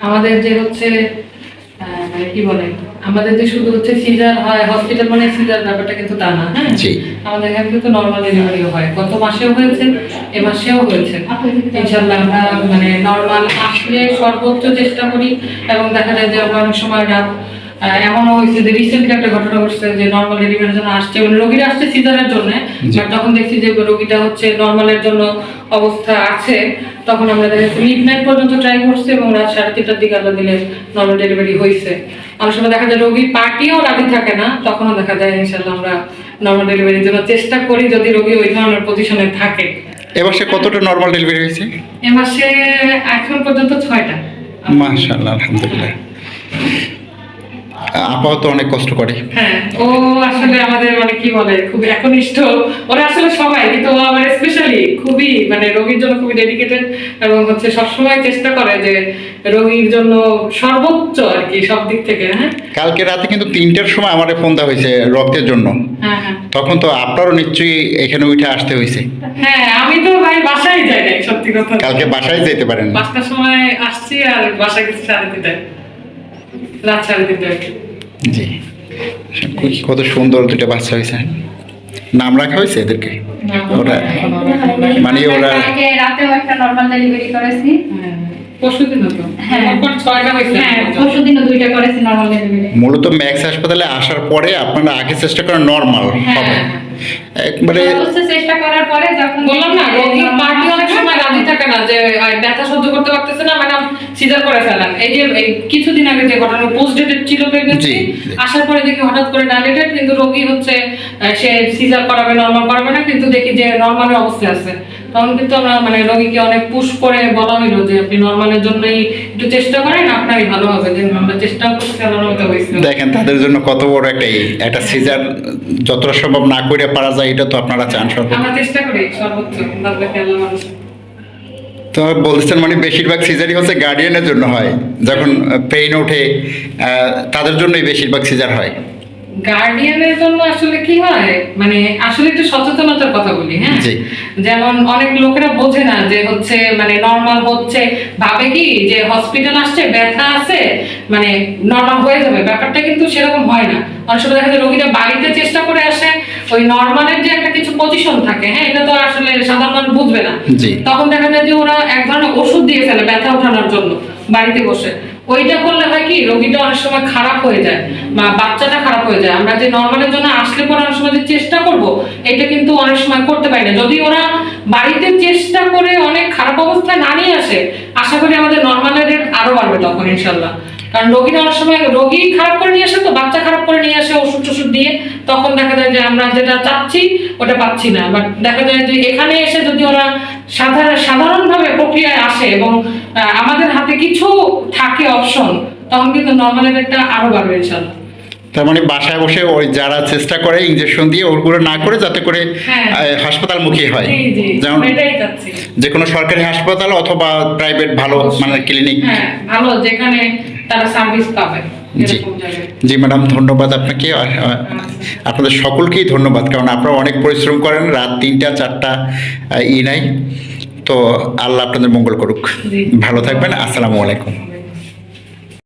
আমাদের যে হচ্ছে মানে কি বলে আমাদের যে শুধু হচ্ছে সিজার হয় হসপিটাল মানে সিজার ব্যাপারটা কিন্তু তা না হ্যাঁ। আমাদের এখানে কিন্তু নর্মাল ডেলিভারিও হয়। গত মাসেও হয়েছে এ মাসেও হয়েছে। ইনশাল্লাহ আমরা মানে নর্মাল আসলে সর্বোচ্চ চেষ্টা করি এবং দেখা যায় যে আমরা অনেক সময় রাত এমনও হয়েছে যে রিসেন্টলি একটা ঘটনা ঘটছে যে নর্মাল ডেলিভারির জন্য আসছে মানে রোগীরা আসছে সিজারের জন্য। বাট যখন দেখছি যে রোগীটা হচ্ছে নর্মালের জন্য অবস্থা আছে তখন আমরা দেখা যাচ্ছে মিড নাইট পর্যন্ত ট্রাই করছি এবং রাত সাড়ে তিনটার দিকে আল্লাহ দিলে নর্মাল ডেলিভারি হয়েছে অনেক সময় দেখা যায় রোগীর পার্টিও রাজি থাকে না তখনও দেখা যায় ইনশাল্লাহ আমরা নর্মাল ডেলিভারির জন্য চেষ্টা করি যদি রোগী ওই ধরনের পজিশনে থাকে। এবার কতটা নর্মাল ডেলিভারি হয়েছে? এ মাসে এখন পর্যন্ত ছয়টা। মাশাআল্লাহ আলহামদুলিল্লাহ। আপাতত অনেক কষ্ট করে। হ্যাঁ ও আসলে আমাদের মানে কি বলে খুব একনিষ্ঠ। ওরা আসলে সবাই কিন্তু ও আমার স্পেশালি খুবই মানে রোগীর জন্য খুবই ডেডিকেটেড এবং হচ্ছে সবসময় চেষ্টা করে যে রোগীর জন্য সর্বোচ্চ আর কি সব দিক থেকে হ্যাঁ? কালকে রাতে কিন্তু তিনটার সময় আমার ফোন দেওয়া হয়েছে রক্তের জন্য। হ্যাঁ হ্যাঁ। তখন তো আপনারও নিশ্চয়ই এখানে উঠে আসতে হয়েছে। হ্যাঁ আমি তো ভাই বাসায় যাই নাই সত্যি কথা। কালকে বাসায় যেতে পারেন। পাঁচটার সময় আসছি আর বাসায় গেছি সাড়ে তিনটায় রাত সাড়ে তিনটায়। জি কত সুন্দর দুটো বাচ্চা হয়েছে নাম রাখা হয়েছে এদেরকে ওরা মানে ওরা রাতেও একটা নর্মাল ডেলিভারি করেছি হ্যাঁ। হ্যাঁ নর্মাল মূলত ম্যাক্স হাসপাতালে আসার পরে আপনারা আগে চেষ্টা করেন নর্মাল হ্যাঁ। হবে একবারে চেষ্টা করার পরে যখন বললাম না রোগীর পার্টি অনেক সময় রাজি থাকে না যে ব্যথা সহ্য করতে পারতেছে না ম্যাডাম সিজার করে ফেলেন। এই যে কিছুদিন আগে যে ঘটনা পোস্ট ডেটেড ছিল প্রেগনেন্সি। আসার পরে দেখি হঠাৎ করে ডাইলেটেড কিন্তু রোগী হচ্ছে সে সিজার করাবে নর্মাল করাবে না কিন্তু দেখি যে নর্মালের অবস্থায় আছে। তখন কিন্তু আমরা মানে রোগীকে অনেক পুশ করে বলা হইল যে আপনি নর্মালের জন্যই একটু চেষ্টা করেন আপনারই ভালো হবে। যে আমরা চেষ্টা করছি আল্লাহর রহমতে হয়েছে দেখেন তাদের জন্য কত বড় একটা একটা সিজার যতটা সম্ভব না করে পারা যায় এটা তো আপনারা চান সর্ব আমরা চেষ্টা করি সর্বোচ্চ। মানুষ। তো বলতেছেন মানে বেশিরভাগ সিজারই হচ্ছে গার্ডিয়ানের জন্য হয় যখন পেইন ওঠে আহ, তাদের জন্যই বেশিরভাগ সিজার হয়। গার্ডিয়ানের জন্য আসলে কি হয়? মানে আসলে একটু সচেতনতার কথা বলি হ্যাঁ? যেমন অনেক লোকেরা বোঝে না যে হচ্ছে মানে নর্মাল হচ্ছে ভাবে কি যে হসপিটাল আসছে ব্যথা আছে মানে নর্মাল হয়ে যাবে। ব্যাপারটা কিন্তু সেরকম হয় না। অনেক সময় দেখা যায় রোগীরা বাড়িতে চেষ্টা করে আসে ওই নর্মালের যে একটা কিছু পজিশন থাকে হ্যাঁ এটা তো আসলে সাধারণ মানুষ বুঝবে না। তখন দেখা যায় যে ওরা এক ধরনের ওষুধ দিয়ে ফেলে ব্যথা ওঠানোর জন্য বাড়িতে বসে। ওইটা করলে হয় কি, রোগীটা অনেক সময় খারাপ হয়ে যায়, বা বাচ্চাটা খারাপ হয়ে যায়। আমরা যে নর্মালের জন্য আসলে পরে অনেক সময় যে চেষ্টা করব, এটা কিন্তু অনেক সময় করতে পারি না। যদি ওরা বাড়িতে চেষ্টা করে অনেক খারাপ অবস্থায় না নিয়ে আসে, আশা করি আমাদের নর্মালের রেট আরও বাড়বে তখন ইনশাল্লাহ কারণ রোগীরা অনেক সময় রোগী খারাপ করে নিয়ে আসে তো, বাচ্চা খারাপ করে নিয়ে আসে ওষুধ টষুধ দিয়ে, তখন দেখা যায় যে আমরা যেটা চাচ্ছি, ওটা পাচ্ছি না। বাট দেখা যায় যে এখানে এসে যদি ওরা সাধারণ প্রক্রিয়ায় আসে এবং আমাদের হাতে কিছু থাকে অপশন তখন কিন্তু নর্মালের রেটটা আরও বাড়বে ইনশাল্লাহ তার মানে বাসায় বসে ওই যারা চেষ্টা করে ইঞ্জেকশন দিয়ে ওগুলো না করে যাতে করে হ্যাঁ। আহ, হাসপাতালমুখী হয়। যেমন যে কোনো সরকারি হাসপাতাল অথবা প্রাইভেট ভালো মানে ক্লিনিক হ্যাঁ ভালো যেখানে তারা সার্ভিস পাবে জি। জি ম্যাডাম ধন্যবাদ আপনাকে। আহ, আপনাদের সকলকেই ধন্যবাদ কারণ আপনারা অনেক পরিশ্রম করেন রাত তিনটা চারটা ই নাই। তো আল্লাহ আপনাদের মঙ্গল করুক। ভালো থাকবেন আসসালামু আলাইকুম।